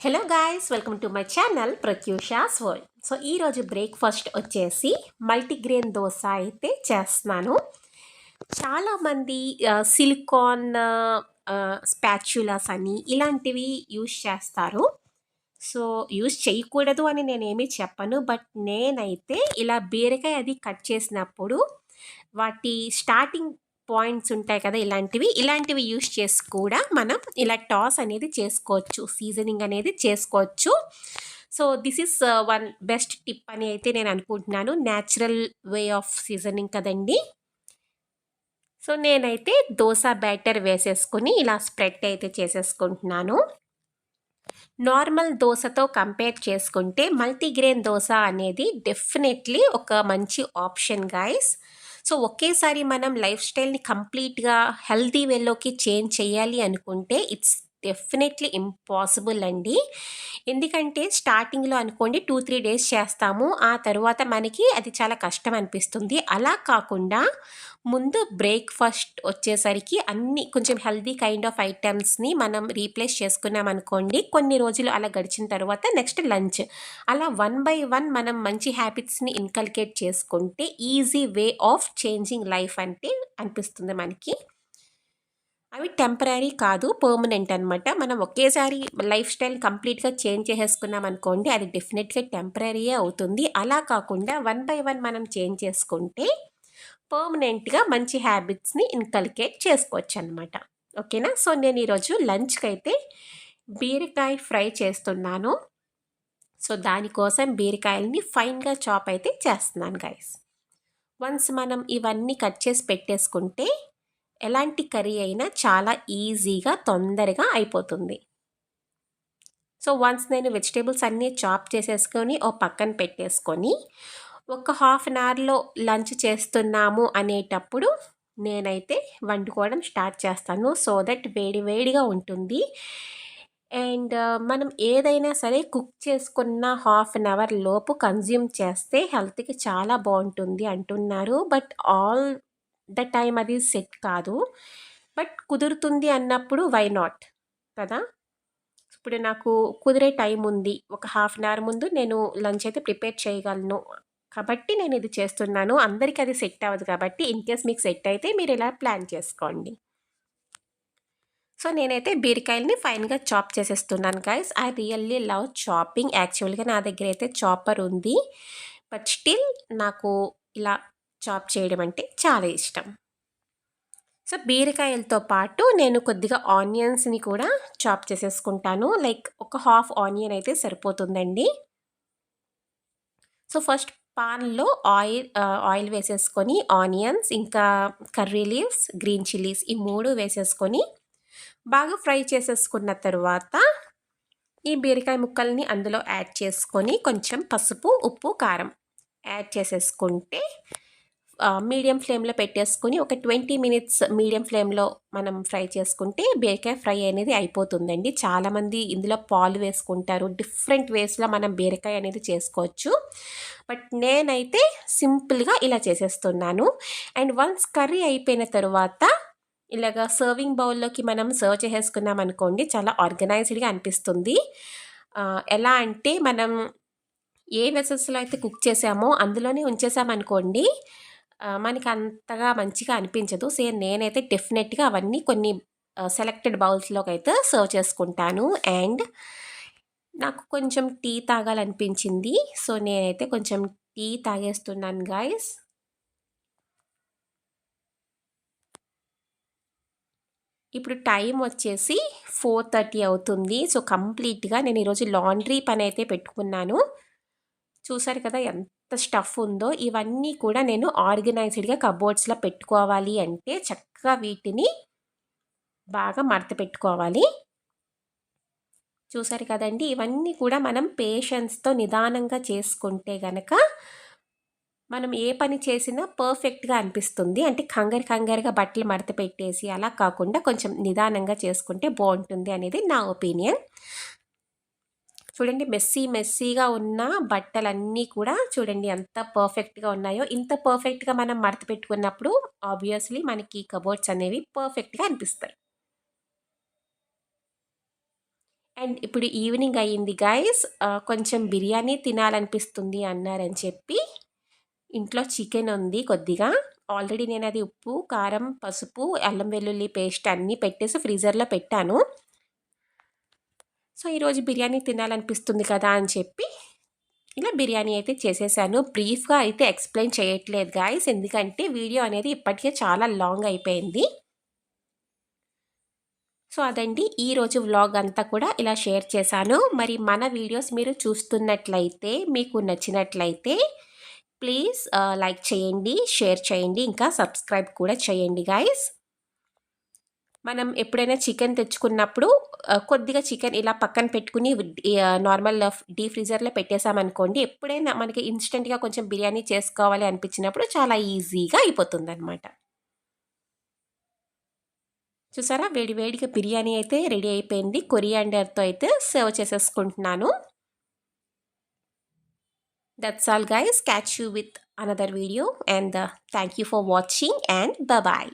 Hello guys welcome to my channel Pratyusha's world so ఈరోజు breakfast వచ్చేసి multigrain dosa అయితే చేస్తున్నాను. చాలామంది సిలికాన్ స్పాచ్యులాస్ అని ఇలాంటివి యూస్ చేస్తారు. సో యూస్ చేయకూడదు అని నేనేమీ చెప్పను బట్ నేనైతే ఇలా బీరకాయ అది కట్ చేసినప్పుడు వాటి స్టార్టింగ్ పాయింట్స్ ఉంటాయి కదా ఇలాంటివి. ఇలాంటివి యూస్ చేసి కూడా మనం ఇలా టాస్ అనేది చేసుకోవచ్చు. సీజనింగ్ అనేది చేసుకోవచ్చు. So this is one best tip అని అయితే నేను అనుకుంటున్నాను. న్యాచురల్ వే ఆఫ్ సీజనింగ్ కదండి. సో నేనైతే దోశ బ్యాటర్ వేసేసుకొని ఇలా స్ప్రెడ్ అయితే చేసేసుకుంటున్నాను. నార్మల్ దోశతో కంపేర్ చేసుకుంటే మల్టీగ్రెయిన్ దోశ అనేది డెఫినెట్లీ ఒక మంచి ఆప్షన్ గాయస్. సో ఒకేసారి మనం లైఫ్ స్టైల్ని కంప్లీట్గా హెల్తీ వేలోకి చేంజ్ చేయాలి అనుకుంటే ఇట్స్ డెఫినెట్లీ ఇంపాసిబుల్ అండి. ఎందుకంటే స్టార్టింగ్లో అనుకోండి టూ త్రీ డేస్ చేస్తాము. ఆ తర్వాత మనకి అది చాలా కష్టం అనిపిస్తుంది. అలా కాకుండా ముందు బ్రేక్ఫాస్ట్ వచ్చేసరికి అన్ని కొంచెం హెల్దీ కైండ్ ఆఫ్ ఐటమ్స్ని మనం రీప్లేస్ చేసుకున్నాం అనుకోండి. కొన్ని రోజులు అలా గడిచిన తర్వాత నెక్స్ట్ లంచ్. అలా వన్ బై వన్ మనం మంచి హ్యాబిట్స్ని ఇన్కల్కేట్ చేసుకుంటే easy way of changing life అంటే అనిపిస్తుంది మనకి. అవి టెంపరీ కాదు పర్మనెంట్ అనమాట మనం ఒకేసారి లైఫ్ స్టైల్ కంప్లీట్గా చేంజ్ చేసేసుకున్నాం అనుకోండి అది డెఫినెట్గా టెంపరీయే అవుతుంది. అలా కాకుండా వన్ బై వన్ మనం చేంజ్ చేసుకుంటే పర్మనెంట్గా మంచి హ్యాబిట్స్ని ఇన్కల్కేట్ చేసుకోవచ్చు అనమాట ఓకేనా సో నేను ఈరోజు లంచ్కి అయితే బీరకాయ ఫ్రై చేస్తున్నాను. సో దానికోసం బీరకాయలని ఫైన్గా చాప్ అయితే చేస్తున్నాను గైస్ వన్స్ మనం ఇవన్నీ కట్ చేసి పెట్టేసుకుంటే ఎలాంటి కర్రీ అయినా చాలా ఈజీగా తొందరగా అయిపోతుంది. సో వన్స్ నేను వెజిటేబుల్స్ అన్నీ చాప్ చేసేసుకొని ఓ పక్కన పెట్టేసుకొని ఒక హాఫ్ అన్ అవర్లో లంచ్ చేస్తున్నాము అనేటప్పుడు నేనైతే వండుకోవడం స్టార్ట్ చేస్తాను. సో దట్ వేడి వేడిగా ఉంటుంది. అండ్ మనం ఏదైనా సరే కుక్ చేసుకున్న హాఫ్ అన్ అవర్ లోపు కన్జ్యూమ్ చేస్తే హెల్త్కి చాలా బాగుంటుంది అంటున్నారు. బట్ ఆల్ ద టైం అది సెట్ కాదు. బట్ కుదురుతుంది అన్నప్పుడు వై నాట్? కదా? ఇప్పుడు నాకు కుదిరే టైం ఉంది. ఒక హాఫ్ అన్ అవర్ ముందు నేను లంచ్ అయితే ప్రిపేర్ చేయగలను. కాబట్టి నేను ఇది చేస్తున్నాను. అందరికీ అది సెట్ అవ్వదు కాబట్టి ఇన్ కేస్ మీకు సెట్ అయితే మీరు ఇలా ప్లాన్ చేసుకోండి. సో నేనైతే బీరకాయలని ఫైన్గా చాప్ చేసేస్తున్నాను guys I really love chopping. యాక్చువల్గా నా దగ్గర అయితే చాపర్ ఉంది. బట్ స్టిల్ నాకు ఇలా చాప్ చేయడం అంటే చాలా ఇష్టం. సో బీరకాయలతో పాటు నేను కొద్దిగా ఆనియన్స్ని కూడా చాప్ చేసేసుకుంటాను. లైక్ ఒక హాఫ్ ఆనియన్ అయితే సరిపోతుందండి. సో ఫస్ట్ పాన్లో ఆయిల్ ఆయిల్ వేసేసుకొని ఆనియన్స్ ఇంకా కర్రీ లీవ్స్ గ్రీన్ చిల్లీస్ ఈ మూడు వేసేసుకొని బాగా ఫ్రై చేసేసుకున్న తర్వాత ఈ బీరకాయ ముక్కల్ని అందులో యాడ్ చేసుకొని కొంచెం పసుపు ఉప్పు కారం యాడ్ చేసేసుకుంటే మీడియం ఫ్లేమ్లో పెట్టేసుకొని ఒక ట్వంటీ మినిట్స్ మీడియం ఫ్లేమ్లో మనం ఫ్రై చేసుకుంటే బీరకాయ ఫ్రై అనేది అయిపోతుందండి. చాలామంది ఇందులో పాలు వేసుకుంటారు. డిఫరెంట్ వేస్లో మనం బీరకాయ అనేది చేసుకోవచ్చు. బట్ నేనైతే సింపుల్గా ఇలా చేసేస్తున్నాను. అండ్ వన్స్ కర్రీ అయిపోయిన తర్వాత ఇలాగ సర్వింగ్ బౌల్లోకి మనం సర్వ్ చేసేసుకున్నాం అనుకోండి చాలా ఆర్గనైజ్డ్గా అనిపిస్తుంది. ఎలా అంటే మనం ఏ మెసెస్లో అయితే కుక్ చేసామో అందులోనే ఉంచేసామనుకోండి మనకి అంతగా మంచిగా అనిపించదు. సేమ్ నేనైతే డెఫినెట్గా అవన్నీ కొన్ని సెలెక్టెడ్ బౌల్స్లోకి అయితే సర్వ్ చేసుకుంటాను. అండ్ నాకు కొంచెం టీ తాగాలనిపించింది. సో నేనైతే కొంచెం టీ తాగేస్తున్నాను గాయస్ ఇప్పుడు టైం వచ్చేసి ఫోర్ థర్టీ అవుతుంది. సో కంప్లీట్గా నేను ఈరోజు లాండ్రీ పని అయితే పెట్టుకున్నాను. చూసారు కదా ఎంత స్టఫ్ ఉందో. ఇవన్నీ కూడా నేను ఆర్గనైజ్డ్గా కబోర్డ్స్లో పెట్టుకోవాలి అంటే చక్కగా వీటిని బాగా మడత పెట్టుకోవాలి. చూసారు కదండి? ఇవన్నీ కూడా మనం పేషెన్స్తో నిదానంగా చేసుకుంటే గనక మనం ఏ పని చేసినా పర్ఫెక్ట్గా అనిపిస్తుంది. అంటే కంగారు కంగారుగా బట్టలు మడత పెట్టేసి అలా కాకుండా కొంచెం నిదానంగా చేసుకుంటే బాగుంటుంది అనేది నా ఒపీనియన్ చూడండి మెస్సీ మెస్సీగా ఉన్న బట్టలన్నీ కూడా చూడండి ఎంత పర్ఫెక్ట్గా ఉన్నాయో. ఇంత పర్ఫెక్ట్గా మనం మడత పెట్టుకున్నప్పుడు ఆబ్వియస్లీ మనకి కబోర్డ్స్ అనేవి పర్ఫెక్ట్గా అనిపిస్తాయి. అండ్ ఇప్పుడు ఈవినింగ్ అయ్యింది గైస్ కొంచెం బిర్యానీ తినాలనిపిస్తుంది అన్నారని చెప్పి ఇంట్లో చికెన్ ఉంది కొద్దిగా. ఆల్రెడీ నేను అది ఉప్పు కారం పసుపు అల్లం వెల్లుల్లి పేస్ట్ అన్నీ పెట్టేసి ఫ్రీజర్లో పెట్టాను. సో ఈరోజు బిర్యానీ తినాలనిపిస్తుంది కదా అని చెప్పి ఇలా బిర్యానీ అయితే చేసేసాను. బ్రీఫ్గా అయితే ఎక్స్ప్లెయిన్ చేయట్లేదు గాయస్ ఎందుకంటే వీడియో అనేది ఇప్పటికే చాలా లాంగ్ అయిపోయింది. సో అదండి ఈరోజు వ్లాగ్ అంతా కూడా ఇలా షేర్ చేశాను. మరి మన వీడియోస్ మీరు చూస్తున్నట్లయితే మీకు నచ్చినట్లయితే ప్లీజ్ లైక్ చేయండి షేర్ చేయండి ఇంకా సబ్స్క్రైబ్ కూడా చేయండి గాయస్ మనం ఎప్పుడైనా చికెన్ తెచ్చుకున్నప్పుడు కొద్దిగా చికెన్ ఇలా పక్కన పెట్టుకుని నార్మల్ డీ ఫ్రీజర్లో పెట్టేసామనుకోండి ఎప్పుడైనా మనకి ఇన్స్టెంట్గా కొంచెం బిర్యానీ చేసుకోవాలి అనిపించినప్పుడు చాలా ఈజీగా అయిపోతుంది అనమాట చూసారా? వేడి వేడిగా బిర్యానీ అయితే రెడీ అయిపోయింది. కొరియాండర్తో అయితే సర్వ్ చేసేసుకుంటున్నాను. That's all guys catch you with another video and thank you for watching and bye